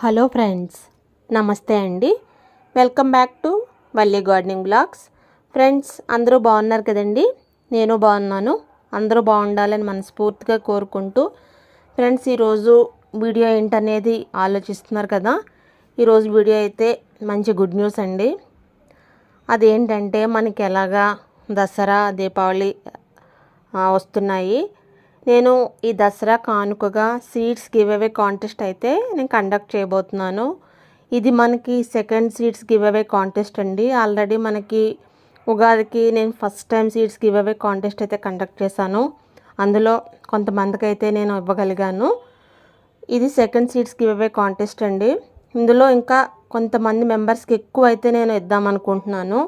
Hello friends నమస్తే అండి. Welcome back to Valli gardening blogs. Friends అందరూ బాగున్నారు కదండి? నేను బాగున్నాను. అందరూ బాగుండాలని మనస్ఫూర్తిగా కోరుకుంటూ ఫ్రెండ్స్ ఈరోజు వీడియో ఏంటనేది ఆలోచిస్తున్నారు కదా? ఈరోజు వీడియో అయితే మంచి గుడ్ న్యూస్ అండి. అదేంటంటే మనకి ఎలాగా దసరా దీపావళి వస్తున్నాయి. నేను ఈ దసరా కానుకగా సీడ్స్ గివ్ అవే కాంటెస్ట్ అయితే నేను కండక్ట్ చేయబోతున్నాను. ఇది మనకి second seeds give away contest అండి. ఆల్రెడీ మనకి ఉగాదికి నేను first time seeds give away contest అయితే కండక్ట్ చేశాను. అందులో కొంతమందికి అయితే నేను ఇవ్వగలిగాను. ఇది second seeds give away contest అండి. ఇందులో ఇంకా కొంతమంది మెంబర్స్కి ఎక్కువ అయితే నేను ఇద్దామనుకుంటున్నాను.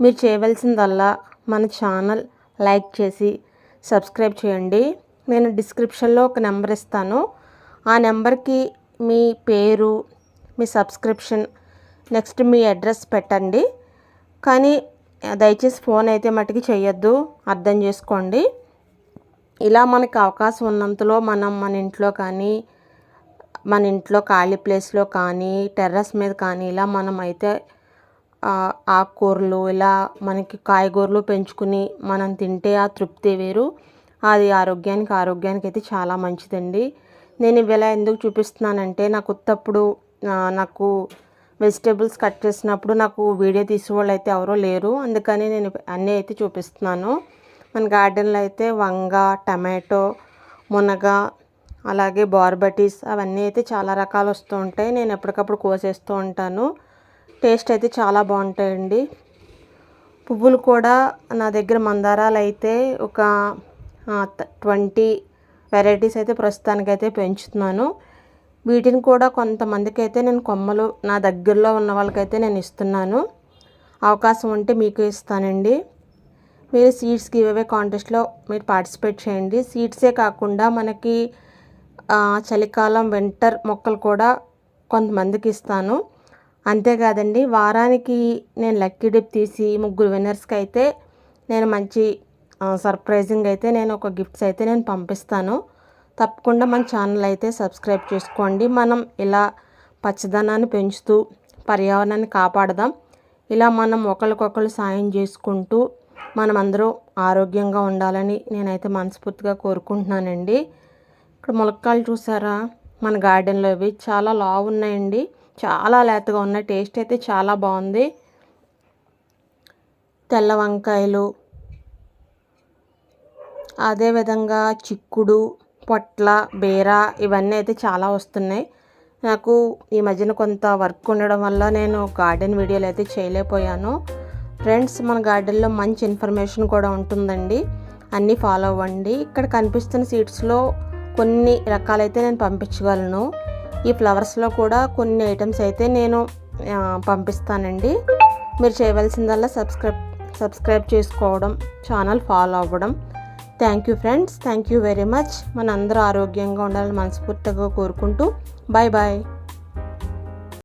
మీరు చేయవలసిందల్లా మన ఛానల్ లైక్ చేసి సబ్స్క్రైబ్ చేయండి. నేను డిస్క్రిప్షన్లో ఒక నెంబర్ ఇస్తాను. ఆ నెంబర్కి మీ పేరు మీ సబ్స్క్రిప్షన్ నెక్స్ట్ మీ అడ్రస్ పెట్టండి. కానీ దయచేసి ఫోన్ అయితే మటుకి చేయొద్దు. అర్థం చేసుకోండి. ఇలా మనకి అవకాశం ఉన్నంతలో మనం మన ఇంట్లో కానీ మన ఇంట్లో ఖాళీ ప్లేస్లో కానీ టెర్రస్ మీద కానీ ఇలా మనం అయితే ఆకుకూరలు ఇలా మనకి కాయగూరలు పెంచుకుని మనం తింటే ఆ తృప్తి వేరు. అది ఆరోగ్యానికి ఆరోగ్యానికి అయితే చాలా మంచిదండి. నేను ఇవి ఇలా ఎందుకు చూపిస్తున్నానంటే నాకు ఉత్తప్పుడు నాకు వెజిటేబుల్స్ కట్ చేసినప్పుడు నాకు వీడియో తీసేవాళ్ళు అయితే ఎవరో లేరు. అందుకని నేను అన్నీ అయితే చూపిస్తున్నాను. మన గార్డెన్లో అయితే వంగ టమాటో మునగ అలాగే బార్బటీస్ అవన్నీ అయితే చాలా రకాలు వస్తూ ఉంటాయి. నేను ఎప్పటికప్పుడు కోసేస్తూ ఉంటాను. టేస్ట్ అయితే చాలా బాగుంటాయండి. పువ్వులు కూడా నా దగ్గర మందారాలు అయితే ఒక ట్వంటీ వెరైటీస్ అయితే ప్రస్తుతానికైతే పెంచుతున్నాను. వీటిని కూడా కొంతమందికి అయితే నేను కొమ్మలు నా దగ్గరలో ఉన్న వాళ్ళకైతే నేను ఇస్తున్నాను. అవకాశం ఉంటే మీకు ఇస్తానండి. మీరు సీడ్స్ గివ్ అవే కాంటెస్ట్లో మీరు పార్టిసిపేట్ చేయండి. సీడ్సే కాకుండా మనకి చలికాలం వింటర్ మొక్కలు కూడా కొంతమందికి ఇస్తాను. అంతేకాదండి వారానికి నేను లక్కీ డిప్ తీసి ముగ్గురు విన్నర్స్కి అయితే నేను మంచి సర్ప్రైజింగ్ అయితే నేను ఒక గిఫ్ట్స్ అయితే నేను పంపిస్తాను. తప్పకుండా మన ఛానల్ అయితే సబ్స్క్రైబ్ చేసుకోండి. మనం ఇలా పచ్చదనాన్ని పెంచుతూ పర్యావరణాన్ని కాపాడదాం. ఇలా మనం ఒకరికొకరు సాయం చేసుకుంటూ మనం అందరూ ఆరోగ్యంగా ఉండాలని నేనైతే మనస్ఫూర్తిగా కోరుకుంటున్నానండి. ఇక్కడ ములక్కాయలు చూసారా? మన గార్డెన్లో ఇవి చాలా లావు ఉన్నాయండి. చాలా లేతగా ఉన్నాయి. టేస్ట్ అయితే చాలా బాగుంది. తెల్ల వంకాయలు అదేవిధంగా చిక్కుడు పొట్ల బీర ఇవన్నీ అయితే చాలా వస్తున్నాయి. నాకు ఈ మధ్యన కొంత వర్క్ ఉండడం వల్ల నేను గార్డెన్ వీడియోలు అయితే చేయలేకపోయాను. ఫ్రెండ్స్ మన గార్డెన్లో మంచి ఇన్ఫర్మేషన్ కూడా ఉంటుందండి. అన్నీ ఫాలో అవ్వండి. ఇక్కడ కనిపిస్తున్న సీడ్స్లో కొన్ని రకాలైతే నేను పంపించగలను. ఈ ఫ్లవర్స్లో కూడా కొన్ని ఐటమ్స్ అయితే నేను పంపిస్తానండి. మీరు చేయవలసిందల్లా సబ్స్క్రైబ్ సబ్స్క్రైబ్ చేసుకోవడం ఛానల్ ఫాలో అవ్వడం thank you friends thank you very much మనందరూ ఆరోగ్యంగా ఉండాలని మనస్ఫూర్తిగా కోరుకుంటూ. Bye bye